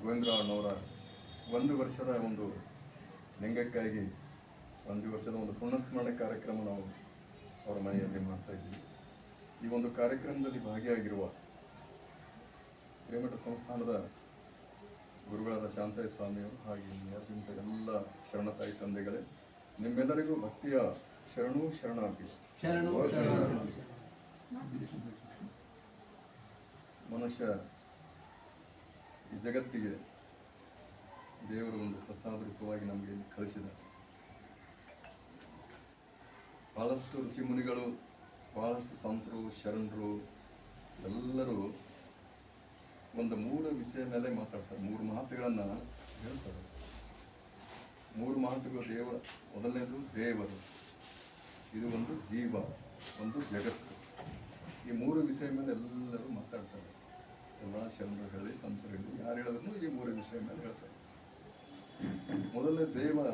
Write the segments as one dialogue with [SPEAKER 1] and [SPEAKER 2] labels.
[SPEAKER 1] ಗೋವಿಂದರಾವ್ನವರ ಒಂದು ವರ್ಷದ ಒಂದು ಲಿಂಗಕ್ಕಾಗಿ ಒಂದು ವರ್ಷದ ಒಂದು ಪುನಃಸ್ಮರಣೆ ಕಾರ್ಯಕ್ರಮ ನಾವು ಅವರ ಮನೆಯಲ್ಲಿ ಮಾಡ್ತಾ ಇದ್ವಿ ಈ ಒಂದು ಕಾರ್ಯಕ್ರಮದಲ್ಲಿ ಭಾಗಿಯಾಗಿರುವ ಹಿರೇಮಠ ಸಂಸ್ಥಾನದ ಗುರುಗಳಾದ ಶಾಂತಯ್ಯ ಸ್ವಾಮಿಯವರು ಹಾಗೆ ಅತ್ಯಂತ ಎಲ್ಲ ಶರಣ ತಾಯಿ ತಂದೆಗಳೇ ನಿಮ್ಮೆಲ್ಲರಿಗೂ ಭಕ್ತಿಯ ಶರಣು ಶರಣಾರ್ಥಿ.
[SPEAKER 2] ಶರಣು
[SPEAKER 1] ಮನುಷ್ಯ ಈ ಜಗತ್ತಿಗೆ ದೇವರು ಒಂದು ಪ್ರಸಾದ ರೂಪವಾಗಿ ನಮಗೆ ಕಳಿಸಿದ ಬಹಳಷ್ಟು ಋಷಿ ಮುನಿಗಳು, ಬಹಳಷ್ಟು ಸಂತರು, ಶರಣರು, ಎಲ್ಲರೂ ಒಂದು ಮೂರು ವಿಷಯ ಮೇಲೆ ಮಾತಾಡ್ತಾರೆ. ಮೂರು ಮಾತುಗಳನ್ನು ಹೇಳ್ತಾರೆ. ಮೂರು ಮಾತುಗಳು ದೇವರ, ಮೊದಲನೇದು ದೇವರು. ಇದು ಒಂದು ಜೀವ, ಒಂದು ಜಗತ್ತು. ಈ ಮೂರು ವಿಷಯ ಮೇಲೆ ಎಲ್ಲರೂ ಮಾತಾಡ್ತಾರೆ. ಎಲ್ಲ ಶರಣರು ಹೇಳಿ ಸಂತರು ಹೇಳಿ ಯಾರು ಹೇಳಿದ್ರು ಈ ಮೂರು ವಿಷಯ ಮೇಲೆ ಹೇಳ್ತಾರೆ. ಮೊದಲನೇ ದೇವ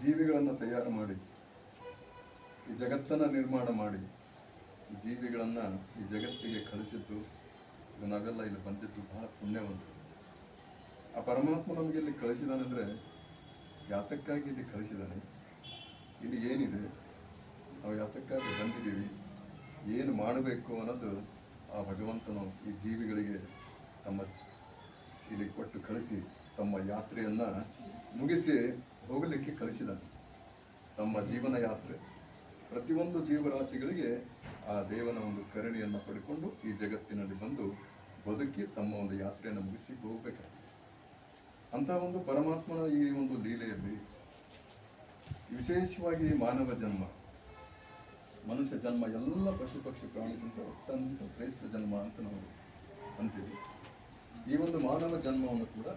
[SPEAKER 1] ಜೀವಿಗಳನ್ನು ತಯಾರು ಮಾಡಿ, ಈ ಜಗತ್ತನ್ನು ನಿರ್ಮಾಣ ಮಾಡಿ ಜೀವಿಗಳನ್ನು ಈ ಜಗತ್ತಿಗೆ ಕಳಿಸಿದ್ದು ಇದು ನಾವೆಲ್ಲ ಇಲ್ಲಿ ಬಂದಿದ್ದು ಬಹಳ ಪುಣ್ಯವಂತ ಆ ಪರಮಾತ್ಮ ನಮಗೆ ಇಲ್ಲಿ ಕಳಿಸಿದಾನೆಂದರೆ ಯಾತಕ್ಕಾಗಿ ಇಲ್ಲಿ ಕಳಿಸಿದಾನೆ? ಇಲ್ಲಿ ಏನಿದೆ? ನಾವು ಯಾತಕ್ಕಾಗಿ ಬಂದಿದ್ದೀವಿ? ಏನು ಮಾಡಬೇಕು ಅನ್ನೋದು ಆ ಭಗವಂತನು ಈ ಜೀವಿಗಳಿಗೆ ತಮ್ಮ ಇಲ್ಲಿ ಕೊಟ್ಟು ಕಳಿಸಿ ತಮ್ಮ ಯಾತ್ರೆಯನ್ನು ಮುಗಿಸಿ ಹೋಗಲಿಕ್ಕೆ ಕಳಿಸಿದ ತಮ್ಮ ಜೀವನ ಯಾತ್ರೆ. ಪ್ರತಿಯೊಂದು ಜೀವರಾಶಿಗಳಿಗೆ ಆ ದೇವನ ಒಂದು ಕರುಣೆಯನ್ನು ಪಡ್ಕೊಂಡು ಈ ಜಗತ್ತಿನಲ್ಲಿ ಬಂದು ಬದುಕಿ ತಮ್ಮ ಒಂದು ಯಾತ್ರೆಯನ್ನು ಮುಗಿಸಿ ಹೋಗಬೇಕಾಗಿದೆ ಅಂತ ಒಂದು ಪರಮಾತ್ಮನ ಈ ಒಂದು ಲೀಲೆಯಲ್ಲಿ ವಿಶೇಷವಾಗಿ ಮಾನವ ಜನ್ಮ ಮನುಷ್ಯ ಜನ್ಮ, ಎಲ್ಲ ಪಶು ಪಕ್ಷಿ ಪ್ರಾಣಿಗಿಂತ ಅತ್ಯಂತ ಶ್ರೇಷ್ಠ ಜನ್ಮ ಅಂತ ನಾವು ಅಂತೀವಿ. ಈ ಒಂದು ಮಾನವ ಜನ್ಮವನ್ನು ಕೂಡ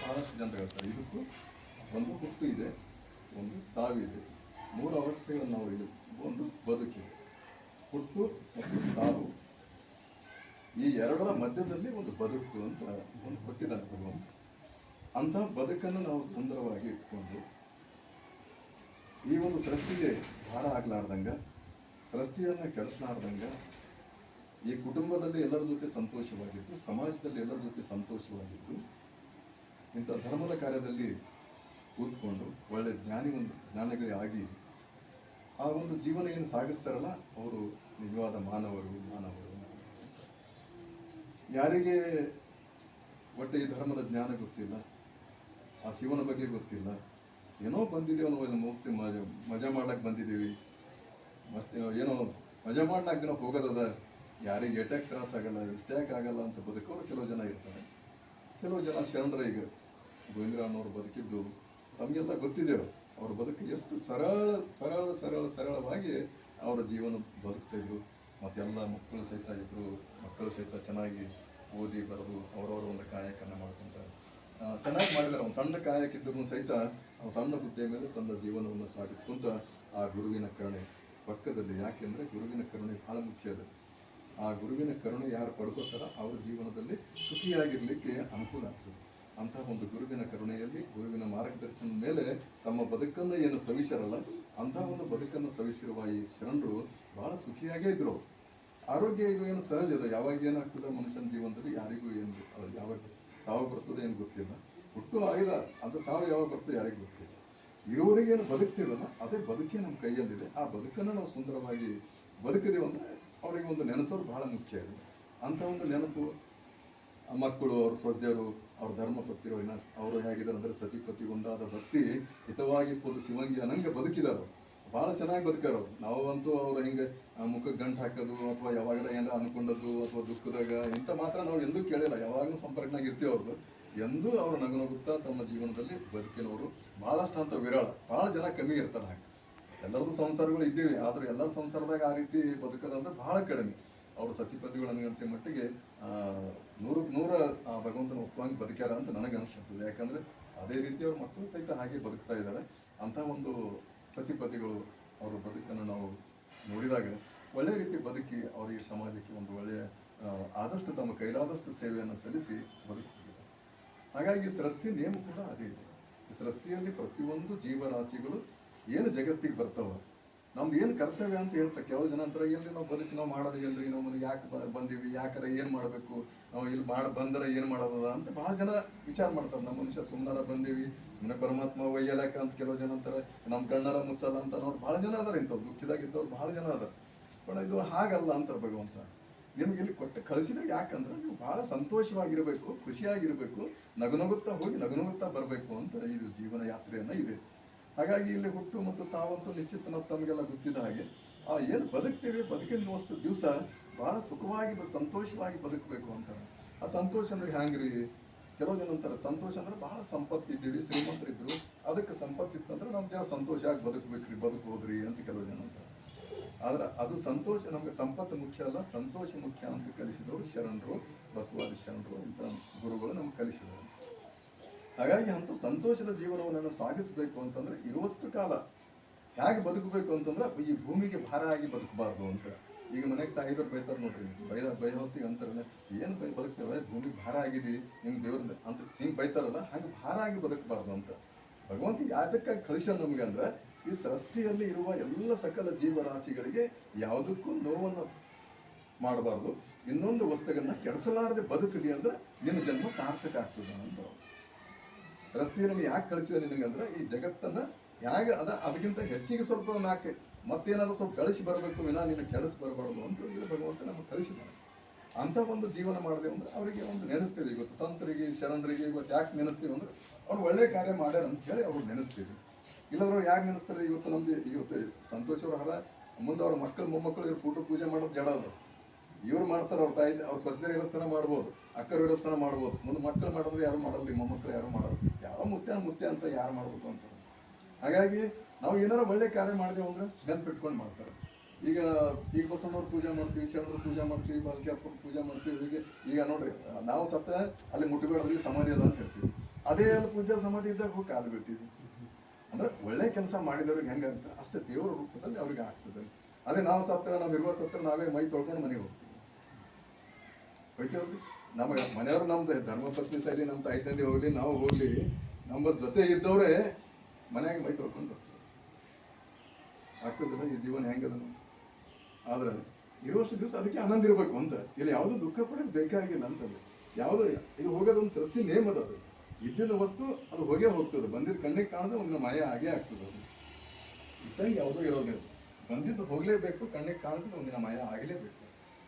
[SPEAKER 1] ಬಹಳಷ್ಟು ಜನರು ಹೇಳ್ತಾರೆ. ಇದಕ್ಕೂ ಒಂದು ಹುಟ್ಟು ಇದೆ, ಒಂದು ಸಾವಿದೆ ಮೂರು ಅವಸ್ಥೆಗಳನ್ನು ನಾವು ಇಲ್ಲಿ, ಒಂದು ಬದುಕಿದೆ. ಹುಟ್ಟು ಮತ್ತು ಸಾವು. ಈ ಎರಡರ ಮಧ್ಯದಲ್ಲಿ ಒಂದು ಬದುಕು ಅಂತ ಒಂದು ಕೊಟ್ಟಿದ್ದಾನೆ ಅಂಥ ಬದುಕನ್ನು ನಾವು ಸುಂದರವಾಗಿ ಇಟ್ಕೊಂಡು ಈ ಒಂದು ಸೃಷ್ಟಿಗೆ ಭಾರ ಆಗ್ಲಾರ್ದಂಗ ಸೃಷ್ಟಿಯನ್ನು ಕೆಡಿಸ್ಲಾರ್ದಂಗ ಈ ಕುಟುಂಬದಲ್ಲಿ ಎಲ್ಲರ ಜೊತೆ ಸಂತೋಷವಾಗಿದ್ದು, ಸಮಾಜದಲ್ಲಿ ಎಲ್ಲರ ಜೊತೆ ಸಂತೋಷವಾಗಿದ್ದು, ಇಂಥ ಧರ್ಮದ ಕಾರ್ಯದಲ್ಲಿ ಕೂತ್ಕೊಂಡು ಒಳ್ಳೆ ಜ್ಞಾನಿ ಒಂದು ಜ್ಞಾನಗಳೇ ಆಗಿ ಆ ಒಂದು ಜೀವನ ಏನು ಸಾಗಿಸ್ತಾರಲ್ಲ, ಅವರು ನಿಜವಾದ ಮಾನವರು ಮಾನವರು. ಯಾರಿಗೆ ಒಟ್ಟು ಈ ಧರ್ಮದ ಜ್ಞಾನ ಗೊತ್ತಿಲ್ಲ, ಆ ಶಿವನ ಬಗ್ಗೆ ಗೊತ್ತಿಲ್ಲ, ಏನೋ ಬಂದಿದ್ದೀವಿ ನಾವು ಒಂದು ಮೋಸ್ತಿ ಮಜಾ ಮಜಾ ಮಾಡ್ಲಕ್ಕೆ ಬಂದಿದ್ದೀವಿ. ಮಸ್ತ್ ಏನೋ ಮಜಾ ಮಾಡ್ಲಾಕ ದಿನ ಹೋಗೋದದ? ಯಾರಿಗೆ ಎಟ್ಯಾಕ್ ತ್ರಾಸ ಆಗಲ್ಲ ಇಷ್ಟ್ಯಾಕ್ ಆಗಲ್ಲ ಅಂತ ಬದುಕೋರು ಕೆಲವು ಜನ ಇರ್ತಾರೆ. ಕೆಲವು ಜನ ಶರಣರ ಈಗ ಗೋವಿಂದರಾವ್ನವ್ರು ಬದುಕಿದ್ದು ತಮಗೆಲ್ಲ ಗೊತ್ತಿದೆ ಅವ್ರ. ಬದುಕು ಎಷ್ಟು ಸರಳ ಸರಳ ಸರಳ, ಸರಳವಾಗಿ ಅವರ ಜೀವನ ಬದುಕ್ತಿದ್ರು ಮತ್ತೆಲ್ಲ ಮಕ್ಕಳು ಸಹಿತ ಇಬ್ಬರು ಮಕ್ಕಳು ಸಹಿತ ಚೆನ್ನಾಗಿ ಓದಿ ಬರೆದು ಅವರವರ ಒಂದು ಕಾಯಕನ್ನು ಮಾಡ್ಕೊಂತ ಚೆನ್ನಾಗಿ ಮಾಡಿದ್ದಾರೆ ಒಂದು ಸಣ್ಣ ಕಾಯಕ್ಕಿದ್ರು ಸಹಿತ ಆ ಸಣ್ಣ ಹುದ್ದೆ ಮೇಲೆ ತನ್ನ ಜೀವನವನ್ನು ಸಾಗಿಸ್ಕೊಂತ ಆ ಗುರುವಿನ ಕರುಣೆ. ಪಕ್ಕದಲ್ಲಿ. ಯಾಕೆಂದ್ರೆ ಗುರುವಿನ ಕರುಣೆ ಬಹಳ ಮುಖ್ಯ ಅದು. ಆ ಗುರುವಿನ ಕರುಣೆ ಯಾರು ಪಡ್ಕೋತಾರ ಅವ್ರ ಜೀವನದಲ್ಲಿ ಸುಖಿಯಾಗಿರಲಿಕ್ಕೆ ಅನುಕೂಲ ಆಗ್ತದೆ. ಅಂತಹ ಒಂದು ಗುರುವಿನ ಕರುಣೆಯಲ್ಲಿ ಗುರುವಿನ ಮಾರ್ಗದರ್ಶನದ ಮೇಲೆ ತಮ್ಮ ಬದುಕನ್ನು ಏನು ಸವಿಸರಲ್ಲ ಅಂತಹ ಒಂದು ಬದುಕನ್ನು ಸವಿಸಿರುವ ಈ ಶರಣರು ಬಹಳ ಸುಖಿಯಾಗೇ ಇದ್ರು. ಆರೋಗ್ಯ ಇದು ಏನು ಸಹಜ ಇದೆ ಯಾವಾಗ ಏನಾಗ್ತದೆ ಮನುಷ್ಯನ ಜೀವನದಲ್ಲಿ ಯಾರಿಗೂ ಏನು ಯಾವಾಗ ಸಾವು ಬರ್ತದೆ ಏನು ಗೊತ್ತಿಲ್ಲ. ಹುಟ್ಟು ಆಗಿಲ್ಲ ಅಂತ ಸಾವು ಯಾವಾಗ ಬರ್ತದೆ ಯಾರಿಗೂ ಗೊತ್ತಿಲ್ಲ. ಇರುವವರೆಗೆ ಏನು ಬದುಕ್ತಿರಲ್ಲ ಅದೇ ಬದುಕೇ ನಮ್ಮ ಕೈಯಲ್ಲಿದೆ. ಆ ಬದುಕನ್ನು ನಾವು ಸುಂದರವಾಗಿ ಬದುಕಿದೀವಿ ಅಂದರೆ ಅವರಿಗೆ ಒಂದು ನೆನೆಸೋರು ಬಹಳ ಮುಖ್ಯ ಇದೆ. ಅಂಥ ಒಂದು ನೆನಪು ಮಕ್ಕಳು, ಅವ್ರ ಸ್ವಜ್ಞರು, ಅವ್ರ ಧರ್ಮ ಏನ ಅವರು ಹೇಗಿದ್ದಾರೆ ಅಂದರೆ ಸತಿಪತಿ ಒಂದಾದ ಭಕ್ತಿ, ಹಿತವಾಗಿ ಪೊದು ಶಿವಂಗಿ ಅನಂಗೆ ಬದುಕಿದಾರು ಭಾಳ ಚೆನ್ನಾಗಿ ಬದುಕಾರ ನಾವು ಅಂತೂ ಅವ್ರು ಹಿಂಗೆ ಮುಖಕ್ಕೆ ಗಂಟು ಹಾಕೋದು, ಅಥವಾ ಯಾವಾಗಲ ಏನಾರ ಅನ್ಕೊಂಡದ್ದು, ಅಥವಾ ದುಃಖದಾಗ ಇಂಥ ಮಾತ್ರ ನಾವು ಎಂದೂ ಕೇಳಿಲ್ಲ. ಯಾವಾಗಲೂ ಸಂಪರ್ಕನಾಗ ಇರ್ತೀವಿ ಅವ್ರದ್ದು. ಎಂದೂ ಅವರು ನಗನಗುತ್ತಾ ತಮ್ಮ ಜೀವನದಲ್ಲಿ ಬದುಕಿನವರು ಭಾಳಷ್ಟು ಅಂತ ವಿರಳ ಭಾಳ ಜನ ಕಮ್ಮಿ ಇರ್ತಾರೆ ಹಾಗೆ. ಎಲ್ಲರದ್ದು ಸಂಸಾರಗಳು ಇದ್ದೀವಿ, ಆದರೂ ಎಲ್ಲರ ಸಂಸಾರದಾಗ ಆ ರೀತಿ ಬದುಕೋದಂದ್ರೆ ಬಹಳ ಕಡಿಮೆ. ಅವರು ಸತಿಪತಿಗಳು ನನಗನ್ಸೋ ಮಟ್ಟಿಗೆ ನೂರಕ್ಕೆ ನೂರ ಆ, ಭಗವಂತನ ಒಪ್ಪಂಗೆ ಬದುಕ್ಯಾರ ಅಂತ ನನಗೆ ಅನಿಸ್ತದೆ ಯಾಕಂದ್ರೆ ಅದೇ ರೀತಿ ಅವ್ರ ಮಕ್ಕಳು ಸಹಿತ ಹಾಗೆ ಬದುಕ್ತಾ ಇದ್ದಾರೆ. ಅಂಥ ಒಂದು ಸತಿಪತಿಗಳು ಅವರ ಬದುಕನ್ನು ನಾವು ನೋಡಿದಾಗ ಒಳ್ಳೆ ರೀತಿ ಬದುಕಿ ಅವರಿಗೆ ಸಮಾಜಕ್ಕೆ ಒಂದು ಒಳ್ಳೆಯ ಆದಷ್ಟು ತಮ್ಮ ಕೈಲಾದಷ್ಟು ಸೇವೆಯನ್ನು ಸಲ್ಲಿಸಿ ಬದುಕುತ್ತಿದ್ದಾರೆ ಹಾಗಾಗಿ ಸೃಷ್ಟಿ ನೇಮ ಕೂಡ ಅದೇ ಇದೆ. ಈ ಸೃಷ್ಟಿಯಲ್ಲಿ ಪ್ರತಿಯೊಂದು ಜೀವರಾಶಿಗಳು ಏನು ಜಗತ್ತಿಗೆ ಬರ್ತಾವ, ನಮ್ದು ಏನು ಕರ್ತವ್ಯ ಅಂತ ಹೇಳ್ತಾರೆ ಕೆಲವು ಜನ ಅಂತಾರೆ ಎಲ್ಲಿ ನಾವು ಬದುಕಿ ನಾವು ಮಾಡೋದು ಎಲ್ರಿ, ನಾವು ಮನೆಗೆ ಯಾಕೆ ಬಂದೀವಿ, ಯಾಕರ ಏನು ಮಾಡಬೇಕು, ನಾವು ಇಲ್ಲಿ ಮಾಡ, ಬಂದರೆ ಏನು ಮಾಡೋದ ಅಂತ ಭಾಳ ಜನ ವಿಚಾರ ಮಾಡ್ತಾರೆ. ನಮ್ಮ ಮನುಷ್ಯ ಸುಮ್ಮನಾರ ಬಂದೀವಿ ಸುಮ್ಮನೆ ಪರಮಾತ್ಮ ಒಯ್ಯಲಕ್ಕ ಅಂತ ಕೆಲವು ಜನ ಅಂತಾರೆ, ನಮ್ಮ ಕಣ್ಣರ ಮುಚ್ಚಲ್ಲ ಅಂತ ಅನ್ನೋರು ಭಾಳ ಜನ ಅದಾರೆ ಇಂಥವ್ರು ದುಃಖದಾಗಿದ್ದವ್ರು ಭಾಳ ಜನ ಅದಾರ. ಬಟ್ ಇದು ಹಾಗಲ್ಲ ಅಂತಾರೆ ಭಗವಂತ. ನಿಮ್ಗೆ ಇಲ್ಲಿ ಕೊಟ್ಟು ಕಳಿಸಿದ ಯಾಕಂದ್ರೆ ನೀವು ಬಹಳ ಸಂತೋಷವಾಗಿರಬೇಕು, ಖುಷಿಯಾಗಿರಬೇಕು, ನಗುನಗುತ್ತಾ ಹೋಗಿ ನಗುನಗುತ್ತಾ ಬರಬೇಕು ಅಂತ ಇದು ಜೀವನ ಯಾತ್ರೆಯನ್ನ ಇದೆ. ಹಾಗಾಗಿ ಇಲ್ಲಿ ಹುಟ್ಟು ಮತ್ತು ಸಾವಂತು ನಿಶ್ಚಿತ ನಾವು ತಮಗೆಲ್ಲ ಗೊತ್ತಿದ್ದ ಹಾಗೆ, ಆ ಏನು ಬದುಕ್ತೇವೆ, ಬದುಕಿನ ದಿವಸ ಬಹಳ ಸುಖವಾಗಿ ಸಂತೋಷವಾಗಿ ಬದುಕಬೇಕು ಅಂತಾರೆ ಆ ಸಂತೋಷ ಅಂದ್ರೆ ಹ್ಯಾಂಗ್ರಿ? ಕೆಲವು ಜನ ಅಂತಾರೆ, ಸಂತೋಷ ಅಂದ್ರೆ ಬಹಳ ಸಂಪತ್ತಿದ್ದೀವಿ, ಶ್ರೀಮಂತರಿದ್ರು, ಅದಕ್ಕೆ ಸಂಪತ್ತಿತ್ತಂದ್ರೆ ಇತ್ತಂದ್ರೆ ಜನ ಸಂತೋಷ ಆಗಿ ಬದುಕಬೇಕ್ರಿ ಬದುಕೋದ್ರಿ ಅಂತ ಕೆಲವು ಜನ ಅಂತಾರೆ. ಆದ್ರೆ ಅದು ಸಂತೋಷ, ನಮಗೆ ಸಂಪತ್ತು ಮುಖ್ಯ ಅಲ್ಲ, ಸಂತೋಷ ಮುಖ್ಯ ಅಂತ ಕಲಿಸಿದವರು ಶರಣರು, ಬಸವಾದಿ ಶರಣರು ಅಂತ ಗುರುಗಳು ನಮ್ಗೆ ಕಲಿಸಿದರು ಹಾಗಾಗಿ ಅಂತ ಸಂತೋಷದ ಜೀವನವನ್ನು ಸಾಗಿಸಬೇಕು ಅಂತಂದ್ರೆ ಇರುವಷ್ಟು ಕಾಲ ಹೇಗೆ ಬದುಕಬೇಕು ಅಂತಂದ್ರೆ ಈ ಭೂಮಿಗೆ ಭಾರ ಆಗಿ ಬದುಕಬಾರ್ದು ಅಂತ. ಈಗ ಮನೆಗೆ ತಾಯಿದ್ರು ಬೈತಾರೆ ನೋಡ್ರಿ ಬೈದ ಬೈದ ಹೊತ್ತಿಗೆ ಅಂತಾರಲ್ಲ, ಏನು ಬೈ, ಬದುಕ್ತೇವೆ, ಭೂಮಿ ಭಾರ ಆಗಿದೆ, ನಿಮ್ಮ ದೇವ್ರ ಅಂತ ಹಿಂಗೆ ಬೈತಾರಲ್ಲ, ಹಂಗೆ ಭಾರ ಆಗಿ ಬದುಕಬಾರ್ದು ಅಂತ. ಭಗವಂತ ಯಾತಕ್ಕಾಗಿ ಕಳಿಸ ನಮ್ಗೆ ಅಂದ್ರೆ ಈ ಸೃಷ್ಟಿಯಲ್ಲಿ ಇರುವ ಎಲ್ಲ ಸಕಲ ಜೀವರಾಶಿಗಳಿಗೆ ಯಾವುದಕ್ಕೂ ನೋವನ್ನು ಮಾಡಬಾರ್ದು. ಇನ್ನೊಂದು ವಸ್ತುಗಳನ್ನ ಕೆಡಿಸಲಾರದೆ ಬದುಕಿದೆ ಅಂದ್ರೆ ನಿನ್ನ ಜನ್ಮ ಸಾರ್ಥಕ ಆಗ್ತದೆ ಅಂತ. ರಸ್ತೆಯನ್ನು ಯಾಕೆ ಕಳಿಸಿದ ನಿನಗಂದ್ರೆ ಈ ಜಗತ್ತನ್ನ ಹೇಗೆ ಅದ ಅದಕ್ಕಿಂತ ಹೆಚ್ಚಿಗೆ ಸ್ವಲ್ಪ ನಾಲ್ಕು ಮತ್ತೇನಾದ್ರು ಸ್ವಲ್ಪ ಕಳಿಸಿ ಬರಬೇಕು, ವಿನಾ ನೀನು ಕೆಡಿಸಿ ಬರಬಾರ್ದು ಅಂತ ಹೇಳಿ ಭಗವಂತ ನಮಗೆ ಕಳಿಸಿದ್ದಾನೆ. ಅಂತ ಒಂದು ಜೀವನ ಮಾಡಿದೆ ಅಂದ್ರೆ ಅವರಿಗೆ ಒಂದು ನೆನೆಸ್ತೀವಿ. ಇವತ್ತು ಸಂತರಿಗೆ, ಶರಣರಿಗೆ ಇವತ್ತು ಯಾಕೆ ನೆನೆಸ್ತೀವಿ ಅಂದ್ರೆ ಅವ್ರು ಒಳ್ಳೆ ಕಾರ್ಯ ಮಾಡ್ಯಾರ ಅಂತ ಹೇಳಿ ಅವ್ರು ನೆನೆಸ್ತೀವಿ. ಇಲ್ಲದ್ರೆ ಯಾಕೆ ನೆನೆಸ್ತಾರೆ? ಇವತ್ತು ನಮ್ದು ಇವತ್ತು ಸಂತೋಷ್ ಅವ್ರ ಹರ ಮುಂದೆ ಅವ್ರ ಮಕ್ಕಳು, ಮೊಮ್ಮಕ್ಕಳು ಇವ್ರು ಕೂಟ ಪೂಜೆ ಮಾಡೋದು ಜಡ ಅದು. ಇವ್ರು ಮಾಡ್ತಾರೆ, ಅವ್ರ ತಾಯಿ, ಅವ್ರ ಸ್ವಸ್ಥರ ಇರಸ್ಥಾನ ಮಾಡ್ಬೋದು, ಅಕ್ಕರು ಇರಸ್ಥಾನ ಮಾಡ್ಬೋದು. ಮುಂದೆ ಮಕ್ಕಳು ಮಾಡಿದ್ರೆ ಯಾರು ಮಾಡೋದು ಮೊಮ್ಮಕ್ಕಳು ಯಾರು ಮಾಡೋದು ಯಾವ ಮುತ್ಯ ಮುತ್ಯ ಅಂತ ಯಾರು ಮಾಡ್ಬೇಕು ಅಂತ. ಹಾಗಾಗಿ ನಾವು ಏನಾರ ಒಳ್ಳೆ ಕಾರ್ಯ ಮಾಡಿದೆವು ಅಂದ್ರೆ ನೆನ್ಪಿಟ್ಕೊಂಡು ಮಾಡ್ತಾರೆ. ಈಗ ಈಗ ಬಸವಣ್ಣವ್ರ ಪೂಜೆ ಮಾಡ್ತೀವಿ, ಶರಣರ ಪೂಜೆ ಮಾಡ್ತೀವಿ ಬಾಲ್ಕಿಯಪ್ಪನ ಪೂಜೆ ಮಾಡ್ತೀವಿ, ಹೀಗೆ. ಈಗ ನೋಡ್ರಿ, ನಾವು ಸತ್ತ ಅಲ್ಲಿ ಮುಟ್ಟಬೇಡ್ರಿ ಸಮಾಧಿ ಅದ ಅಂತ ಹೇಳ್ತೀವಿ. ಅದೇ ಅಲ್ಲಿ ಪೂಜೆ ಸಮಾಧಿ ಇದ್ದಾಗ ಹೋಗಿ ಕಾಲು ಬೀಳ್ತೀವಿ. ಅಂದ್ರೆ ಒಳ್ಳೆ ಕೆಲಸ ಮಾಡಿದವ್ರಿಗೆ ಹೆಂಗೆ ಅಂತ ಅಷ್ಟೇ ದೇವರ ರೂಪದಲ್ಲಿ ಅವ್ರಿಗೆ ಆಗ್ತದೆ. ಅದೇ ನಾವು ಸತ್ರ, ನಾವು ಇರುವ ಸತ್ರ ನಾವೇ ಮೈ ತೊಳ್ಕೊಂಡು ಮನೆಗೆ ಹೋಗ್ತೀವಿ. ಹೋಯ್ತೇವ್ರಿ ನಮ್ಮ ಮನೆಯವರು ನಮ್ದು ಧರ್ಮಪತ್ನಿ ಸರಿ ನಮ್ಮ ತಾಯಿ ತಂದೆ ಹೋಗ್ಲಿ, ನಾವು ಹೋಗ್ಲಿ, ನಮ್ಮ ಜೊತೆ ಇದ್ದವರೇ ಮನೆಯಾಗ ಮೈ ತೊಳ್ಕೊಂಡು ಬರ್ತೀವಿ ಆಗ್ತದಲ್ಲ, ಈ ಜೀವನ ಹೆಂಗದ ಆದ್ರೆ ಇರುವಷ್ಟು ದಿವಸ ಅದಕ್ಕೆ ಆನಂದ ಇರಬೇಕು ಅಂತ. ಇಲ್ಲಿ ಯಾವುದು ದುಃಖ ಪಡೋದು ಬೇಕಾಗಿಲ್ಲ ಅಂತಂದ್ರೆ ಯಾವುದು ಇದು ಹೋಗೋದೊಂದು ಸೃಷ್ಟಿ ನೇಮ್ ಅದು. ಇದ್ದಿದ್ದ ವಸ್ತು ಅದು ಹೋಗೇ ಹೋಗ್ತದೆ. ಬಂದಿದ್ದ ಕಣ್ಣಿಗೆ ಕಾಣದೆ ಒಂದು ಮಾಯ ಆಗೇ ಆಗ್ತದೆ ಅದು. ಇದ್ದಂಗೆ ಯಾವುದೋ ಇರೋದಿಲ್ಲ ಬಂದಿದ್ದು ಹೋಗಲೇಬೇಕು, ಕಣ್ಣಿಗೆ ಕಾಣಿಸಿದ್ರೆ ಒಂದಿನ ಮಾಯ ಆಗಲೇಬೇಕು.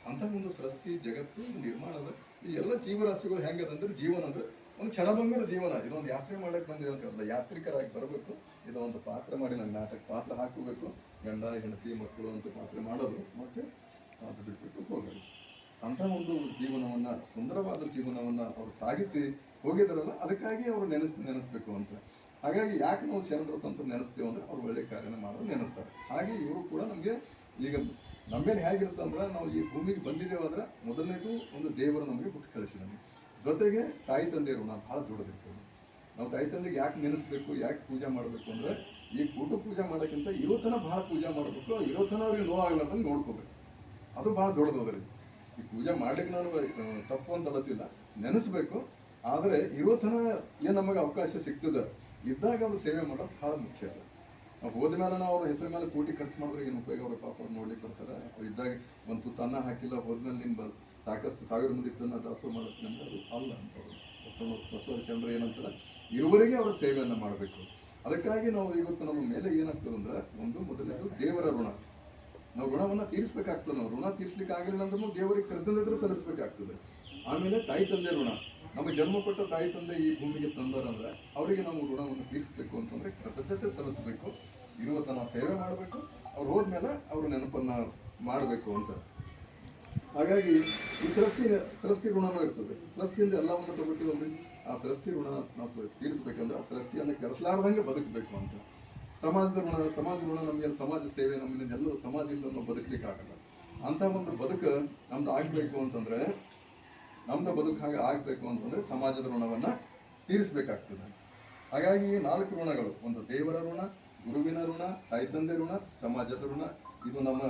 [SPEAKER 1] ಅಂತ ಒಂದು ಸೃಷ್ಟಿ, ಜಗತ್ತು, ನಿರ್ಮಾಣದ ಈ ಎಲ್ಲ ಜೀವರಾಶಿಗಳು ಹೆಂಗದಂದ್ರೆ ಜೀವನ ಅಂದ್ರೆ ಒಂದು ಕ್ಷಣಭಂಗದ ಜೀವನ. ಇದೊಂದು ಯಾತ್ರೆ ಮಾಡಕ್ಕೆ ಬಂದಿದೆ ಅಂತ ಹೇಳಲ್ಲ ಯಾತ್ರಿಕರಾಗಿ ಬರಬೇಕು. ಇದು ಒಂದು ಪಾತ್ರ ಮಾಡಿ ನನ್ನ ನಾಟಕ ಪಾತ್ರ ಹಾಕೋಬೇಕು. ಗಂಡ, ಹೆಂಡತಿ, ಮಕ್ಕಳು ಅಂತ ಪಾತ್ರ ಮಾಡೋದು. ಮತ್ತೆ ಅದು ಬಿಟ್ಬಿಟ್ಟು ಹೋಗೋದು. ಅಂತ ಒಂದು ಜೀವನವನ್ನ, ಸುಂದರವಾದ ಜೀವನವನ್ನ ಅವರು ಸಾಗಿಸಿ ಹೋಗಿದಾರಲ್ಲ, ಅದಕ್ಕಾಗಿ ಅವರು ನೆನೆಸ್, ನೆನೆಸ್ಬೇಕು ಅಂತ. ಹಾಗಾಗಿ ಯಾಕೆ ನಾವು ಶರಣರ ಸಂತ ನೆನೆಸ್ತೀವಿ ಅಂದ್ರೆ ಅವ್ರು ಒಳ್ಳೆ ಕಾರ್ಯನ ಮಾಡೋದು ನೆನೆಸ್ತಾರೆ. ಹಾಗೆ ಇವರು ಕೂಡ ನಮಗೆ ಈಗ ನಮ್ಮೇಲೆ ಹೇಗಿರುತ್ತೆ ಅಂದ್ರೆ ನಾವು ಈ ಭೂಮಿಗೆ ಬಂದಿದ್ದೇವೆ ಅಂದ್ರೆ ಮೊದಲನೇದು ಒಂದು ದೇವರು ನಮಗೆ ಹುಟ್ಟು ಕಳಿಸಿದ್ದಾನೆ. ಜೊತೆಗೆ ತಾಯಿ ತಂದೆಯರು, ನಾವು ಬಹಳ ದೊಡ್ಡದಿರ್ತೇವೆ. ನಾವು ತಾಯಿ ತಂದೆಗೆ ಯಾಕೆ ನೆನೆಸ್ಬೇಕು, ಯಾಕೆ ಪೂಜೆ ಮಾಡಬೇಕು ಅಂದ್ರೆ ಈ ಕೂಟ ಪೂಜೆ ಮಾಡೋಕ್ಕಿಂತ ಇರೋತನ ಬಹಳ ಪೂಜೆ ಮಾಡಬೇಕು ಇರೋತನ ಅವ್ರಿಗೆ ನೋವಾಗ್ಲಾರ್ದಂಗೆ ನೋಡ್ಕೋಬೇಕು. ಅದು ಬಹಳ ದೊಡ್ಡದು ಈ ಪೂಜೆ ಮಾಡ್ಲಿಕ್ಕೆ ನಾನು ತಪ್ಪು ಅಂತ ಅಲ್ಲತ್ತಿಲ್ಲ ನೆನೆಸ್ಬೇಕು ಆದರೆ ಇರೋತನ ಏನು ನಮಗೆ ಅವಕಾಶ ಸಿಗ್ತದೆ? ಇದ್ದಾಗ ಅವ್ರು ಸೇವೆ ಮಾಡೋದು ಬಹಳ ಮುಖ್ಯ ಅದ. ನಾವು ಹೋದ ಮೇಲೆ ನಾವು ಅವ್ರ ಹೆಸರು ಮೇಲೆ ಕೋಟಿ ಖರ್ಚು ಮಾಡಿದ್ರೆ ಏನು ಉಪಯೋಗ ಅವ್ರ ಪಾಪ ಅವ್ರು ನೋಡ್ಲಿಕ್ಕೆ ಬರ್ತಾರೆ? ಅವ್ರು ಇದ್ದಾಗ ಒಂದು ತನ್ನ ಹಾಕಿಲ್ಲ ಹೋದ್ಮೇಲೆ ನಿನ್ನ ಬಸ್ ಸಾಕಷ್ಟು ಸಾವಿರ ಮಂದಿ ತನ್ನ ದಾಸೋಹ ಮಾಡುತ್ತೆ ಅದು ಅಲ್ಲ ಅಂತ ಅವರು. ಬಸವ ಬಸವ ಚಂದ್ರ ಏನಂತಾರೆ? ಇರುವರೆಗೆ ಅವರ ಸೇವೆಯನ್ನು ಮಾಡಬೇಕು. ಅದಕ್ಕಾಗಿ ನಾವು ಇವತ್ತು ನಮ್ಮ ಮೇಲೆ ಏನಾಗ್ತದೆ ಅಂದ್ರೆ ಒಂದು ಮೊದಲನೇದು ದೇವರ ಋಣ. ನಾವು ಋಣವನ್ನು ತೀರಿಸಬೇಕಾಗ್ತದೆ, ನಾವು ಋಣ ತೀರಿಸ್ಲಿಕ್ಕೆ ಆಗಲಿಲ್ಲ ಅಂದ್ರೂ ದೇವರಿಗೆ ಕೃತಜ್ಞತೆ ಸಲ್ಲಿಸಬೇಕಾಗ್ತದೆ. ಆಮೇಲೆ ತಾಯಿ ತಂದೆ ಋಣ. ನಮ್ಮ ಜನ್ಮ ಕೊಟ್ಟ ತಾಯಿ ತಂದೆ ಈ ಭೂಮಿಗೆ ತಂದರಂದ್ರೆ ಅವರಿಗೆ ನಾವು ಋಣವನ್ನು ತೀರಿಸಬೇಕು ಅಂತಂದ್ರೆ ಕೃತಜ್ಞತೆ ಸಲ್ಲಿಸಬೇಕು. ಇರುವ ತನ ಸೇವೆ ಮಾಡಬೇಕು. ಅವ್ರು ಹೋದ್ಮೇಲೆ ಅವ್ರ ನೆನಪನ್ನ ಮಾಡಬೇಕು ಅಂತ. ಹಾಗಾಗಿ ಈ ಸೃಷ್ಟಿ ಸೃಷ್ಟಿ ಋಣನೂ ಇರ್ತದೆ. ಸೃಷ್ಟಿಯಿಂದ ಎಲ್ಲವನ್ನು ತಗೋತೀವಲ್ರಿ ಆ ಸೃಷ್ಟಿ ಋಣ ನಾವು ತೀರಿಸಬೇಕಂದ್ರೆ ಆ ಸೃಷ್ಟಿಯನ್ನು ಕೆಡಿಸಲಾರ್ದಂಗೆ ಬದುಕಬೇಕು ಅಂತ. ಸಮಾಜದ ಋಣ, ಸಮಾಜ ಋಣ ನಮಗೆ ಸಮಾಜ ಸೇವೆ ನಮ್ಮಿಂದ ಎಲ್ಲರೂ ಸಮಾಜದಿಂದ ನಾವು ಬದುಕಲಿಕ್ಕೆ ಆಗಲ್ಲ. ಅಂತ ಒಂದು ಬದುಕು ನಮ್ದು ಆಗಬೇಕು ಅಂತಂದ್ರೆ ನಮ್ದು ಬದುಕು ಹಾಗೆ ಆಗಬೇಕು ಅಂತಂದ್ರೆ ಸಮಾಜದ ಋಣವನ್ನ ತೀರಿಸಬೇಕಾಗ್ತದೆ. ಹಾಗಾಗಿ ಈ ನಾಲ್ಕು ಋಣಗಳು, ಒಂದು ದೇವರ ಋಣ, ಗುರುವಿನ ಋಣ, ತಾಯಿ ತಂದೆ ಋಣ, ಸಮಾಜದ ಋಣ, ಇದು ನಮ್ಮ